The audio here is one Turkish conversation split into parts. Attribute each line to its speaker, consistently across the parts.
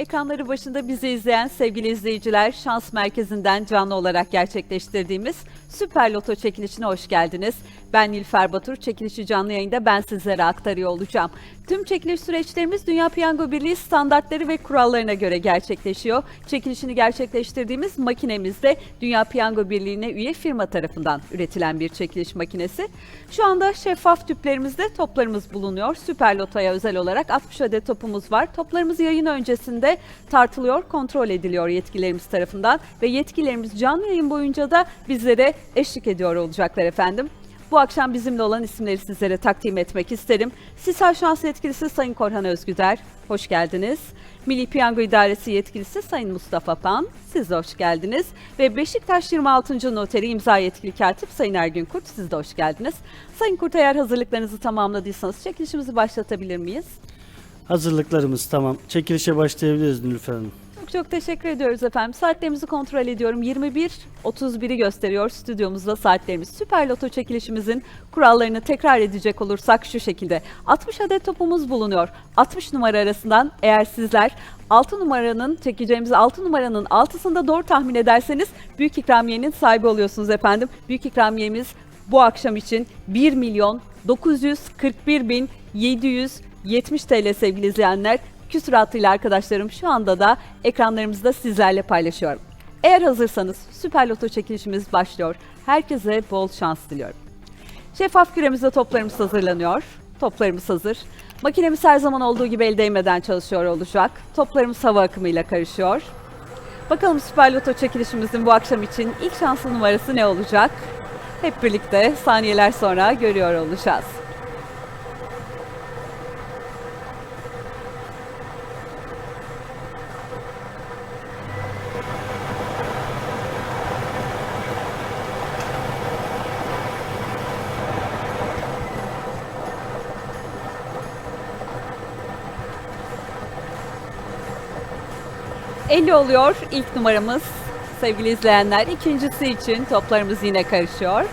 Speaker 1: Ekranları başında bizi izleyen sevgili izleyiciler, Şans Merkezi'nden canlı olarak gerçekleştirdiğimiz Süper Loto çekilişine hoş geldiniz. Ben Nilfer Batur, çekilişi canlı yayında ben sizlere aktarıyor olacağım. Tüm çekiliş süreçlerimiz Dünya Piyango Birliği standartları ve kurallarına göre gerçekleşiyor. Çekilişini gerçekleştirdiğimiz makinemiz de Dünya Piyango Birliği'ne üye firma tarafından üretilen bir çekiliş makinesi. Şu anda şeffaf tüplerimizde toplarımız bulunuyor. Süper Loto'ya özel olarak 60 adet topumuz var. Toplarımız yayın öncesinde tartılıyor, kontrol ediliyor yetkilerimiz tarafından ve yetkilerimiz canlı yayın boyunca da bizlere eşlik ediyor olacaklar efendim. Bu akşam bizimle olan isimleri sizlere takdim etmek isterim. Sisal Şans Yetkilisi Sayın Korhan Özgüder, hoş geldiniz. Milli Piyango İdaresi Yetkilisi Sayın Mustafa Pan, siz de hoş geldiniz. Ve Beşiktaş 26. Noteri İmza Yetkili Katip Sayın Ergün Kurt, siz de hoş geldiniz. Sayın Kurt eğer hazırlıklarınızı tamamladıysanız çekilişimizi başlatabilir miyiz?
Speaker 2: Hazırlıklarımız tamam. Çekilişe başlayabiliriz Nilüfer Hanım.
Speaker 1: Çok çok teşekkür ediyoruz efendim. Saatlerimizi kontrol ediyorum. 21.31'i gösteriyor stüdyomuzda saatlerimiz. Süper Loto çekilişimizin kurallarını tekrar edecek olursak şu şekilde. 60 adet topumuz bulunuyor. 60 numara arasından eğer sizler 6 numaranın çekeceğimiz 6 numaranın altısında doğru tahmin ederseniz büyük ikramiyenin sahibi oluyorsunuz efendim. Büyük ikramiyemiz bu akşam için 1 milyon 941 bin 770 TL sevgili izleyenler. Küsuratıyla arkadaşlarım şu anda da ekranlarımızda sizlerle paylaşıyorum. Eğer hazırsanız Süper Loto çekilişimiz başlıyor. Herkese bol şans diliyorum. Şeffaf küremizde toplarımız hazırlanıyor. Toplarımız hazır. Makinemiz her zaman olduğu gibi el değmeden çalışıyor olacak. Toplarımız hava akımıyla karışıyor. Bakalım Süper Loto çekilişimizin bu akşam için ilk şanslı numarası ne olacak? Hep birlikte saniyeler sonra görüyor olacağız. ...50 oluyor ilk numaramız sevgili izleyenler. İkincisi için toplarımız yine karışıyor.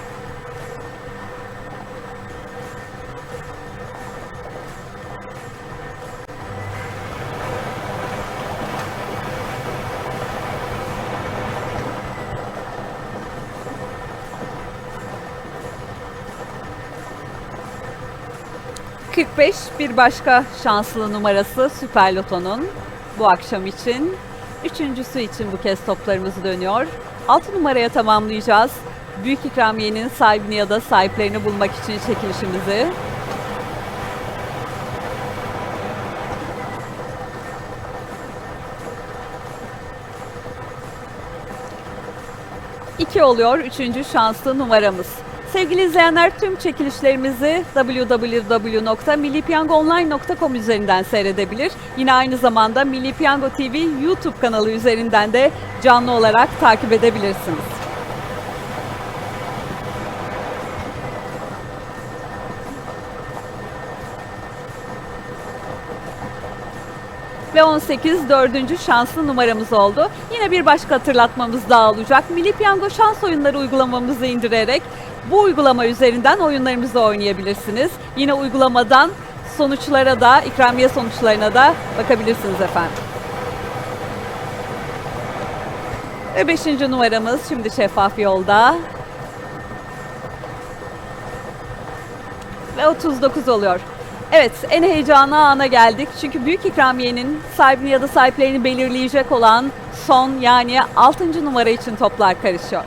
Speaker 1: ...45 bir başka şanslı numarası Süper Loto'nun bu akşam için. Üçüncüsü için bu kez toplarımız dönüyor. 6 numaraya tamamlayacağız. Büyük ikramiyenin sahibini ya da sahiplerini bulmak için çekilişimizi. İki oluyor üçüncü şanslı numaramız. Sevgili izleyenler tüm çekilişlerimizi www.millipiyangoonline.com üzerinden seyredebilir. Yine aynı zamanda Milli Piyango TV YouTube kanalı üzerinden de canlı olarak takip edebilirsiniz. ve 18 dördüncü şanslı numaramız oldu. Yine bir başka hatırlatmamız daha olacak. Milli Piyango şans oyunları uygulamamızı indirerek bu uygulama üzerinden oyunlarımızı oynayabilirsiniz. Yine uygulamadan sonuçlara da, ikramiye sonuçlarına da bakabilirsiniz efendim. Ve 5. numaramız şimdi şeffaf yolda. Ve 39 oluyor. Evet, en heyecanlı ana geldik. Çünkü büyük ikramiyenin sahibini ya da sahiplerini belirleyecek olan son yani 6. numara için toplar karışıyor.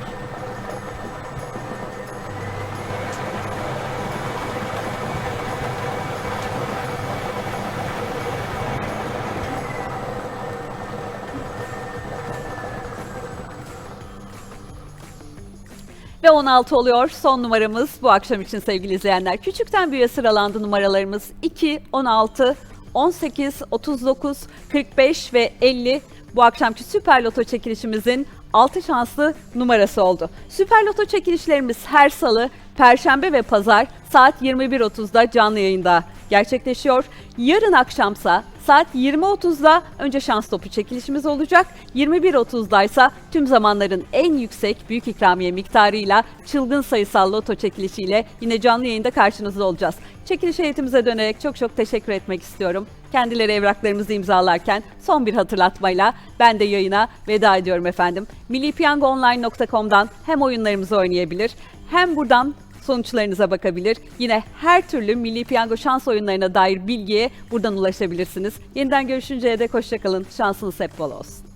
Speaker 1: Ve 16 oluyor son numaramız bu akşam için sevgili izleyenler. Küçükten büyüğe sıralandı numaralarımız 2, 16, 18, 39, 45 ve 50 bu akşamki Süper Loto çekilişimizin 6 şanslı numarası oldu. Süper Loto çekilişlerimiz her salı, perşembe ve pazar saat 21.30'da canlı yayında gerçekleşiyor. Yarın akşamsa saat 20.30'da önce şans topu çekilişimiz olacak. 21.30'da ise tüm zamanların en yüksek büyük ikramiye miktarıyla çılgın sayısal loto çekilişiyle yine canlı yayında karşınızda olacağız. Çekiliş heyetimize dönerek çok çok teşekkür etmek istiyorum. kendileri evraklarımızı imzalarken son bir hatırlatmayla ben de yayına veda ediyorum efendim. millipiyangoonline.com'dan hem oyunlarımızı oynayabilir hem buradan sonuçlarınıza bakabilir. Yine her türlü Milli Piyango şans oyunlarına dair bilgiye buradan ulaşabilirsiniz. Yeniden görüşünceye dek hoşçakalın. Şansınız hep bol olsun.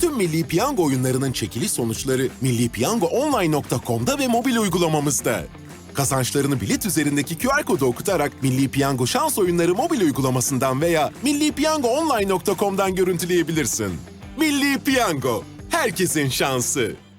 Speaker 3: Tüm Milli Piyango oyunlarının çekiliş sonuçları millipiyangoonline.com'da ve mobil uygulamamızda. Kazançlarını bilet üzerindeki QR kodu okutarak Milli Piyango şans oyunları mobil uygulamasından veya millipiyangoonline.com'dan görüntüleyebilirsin. Milli Piyango, herkesin şansı.